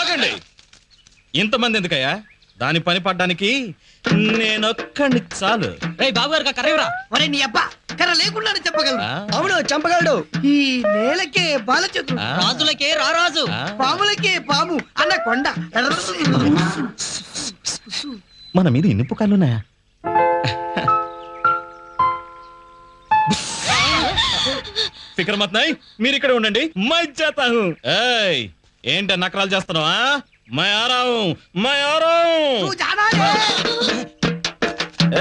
ఆగండి. ఇంతమంది ఎందుకయ్యా? దాని పని పడ్డానికి నేనొక్కడిని చాలు. రే బాబు గారు కర్రవరా ఒరే నీ అబ్బా కర్ర లేకుండా చెప్పగలరా అవును చంపగలడు. ఈ నేలకే బాలచతుడు రాజులకే రారాజు. పాములకే పాము అన్న కొండ. మన మీద ఇనుపు కళ్ళున్నాయా స్పీకర్ మత్నాయ్ మీరు ఇక్కడ ఉండండి. మజ్జతాహు ఏయ్ ఏంట నకరాలు చేస్తున్నావా? మై ఆరావు మై ఆరావు.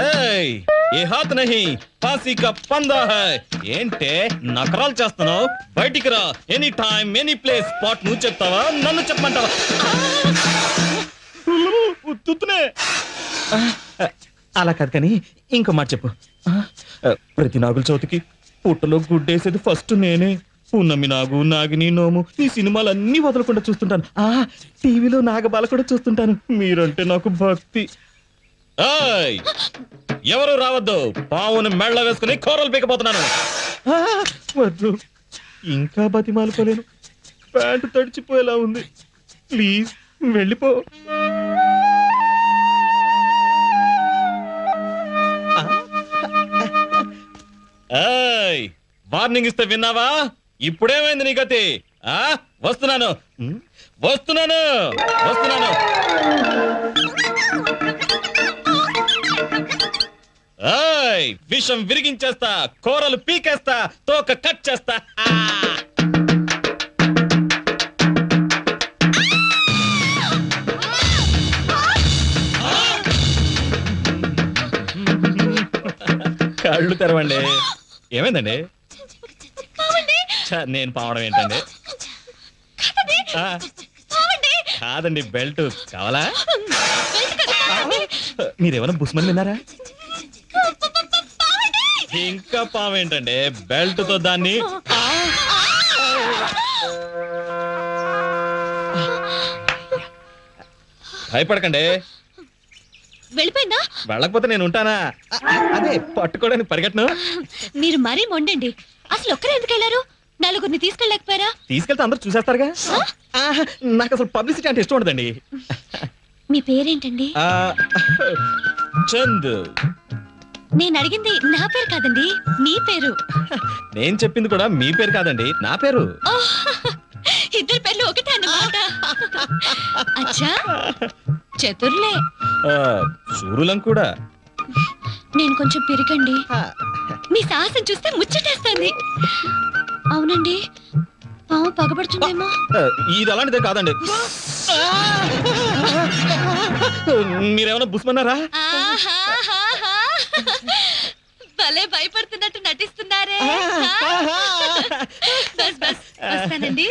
ఏయ్ ఏ హాత్ నహి ఫాసీ కా పందా హై. ఏంటే నకరాలు చేస్తున్నావు? బయటికి రా. Any time any place spot నువ్వు చెప్తావా? నన్ను చెప్పమంటావా? అలా కాదు కానీ ఇంకో మాట చెప్పు. ప్రతి నాగుల చవితికి పుట్టలో గుడ్డేసేది ఫస్ట్ నేనే. పున్నమి నాగు నాగిని నోము ఈ సినిమాలన్నీ వదలకుండా చూస్తుంటాను. ఆ టీవీలో నాగబాల కూడా చూస్తుంటాను. మీరంటే నాకు భక్తి. ఏయ్! ఎవరు రావద్దు? పావును మెళ్ళ వేసుకుని కూరలు పీకపోతున్నాను. ఆ, వద్దు. ఇంకా బతిమాలుకోలేను. ప్యాంటు తడిచిపోయేలా ఉంది. ప్లీజ్ వెళ్ళిపో. వార్నింగ్ ఇస్తే విన్నావా? ఇప్పుడేమైంది నీ గతి? ఆ? వస్తున్నాను. వస్తున్నాను. వస్తున్నాను. విషం విరిగించేస్తా కూరలు పీకేస్తా తోక కట్ చేస్తా! కళ్ళు తెరవండి. ఏమైందండి? ఛ, నేను పావడం ఏంటండి? ఆ, కాదండి బెల్ట్. కావాలా? మీరేమైనా బుస్మని విన్నారా? ఇంకా పావేంటండి బెల్ట్తో దాన్ని భయపడకండి. వెళ్ళిపోయిందా? వెళ్ళకపోతే నేను ఉంటానా? అ- అదే పట్టుకోవడానికి పరిగెట్టను మీరు మరీ మొండండి. అసలు ఒక్కరే ఎందుకు వెళ్ళారు? నలుగురిని తీసుకెళ్ళలేకపోయారా? తీసుకెళ్తే అందరూ చూసేస్తారుగా? ఆహా, నాకు అసలు పబ్లిసిటీ అంటే ఇష్టం ఉండదండి. మీ పేరేంటండి? ఆ, చంద్. నేను అడిగింది నా పేరు కాదండి మీ పేరు. నేను చెప్పింది కూడా మీ పేరు కాదండి నా పేరు. ఓహ్, ఇద్దరు పేర్లు ఒకటే అన్నమాట. అచ్చా చతుర్లే. ఆ, సూరులం కూడా. నేను కొంచెం పెరగండి. మీ సాహసం చూస్తే ముచ్చటేస్తుంది. అవునండి. పాము పగబడుతుందేమో. ఇది అలాంటిదే కాదండి. మీరేమైనా బుస్మన్నారా. భలే భయపడుతున్నట్టు నటిస్తున్నారే. బస్ బస్ వస్తానండి.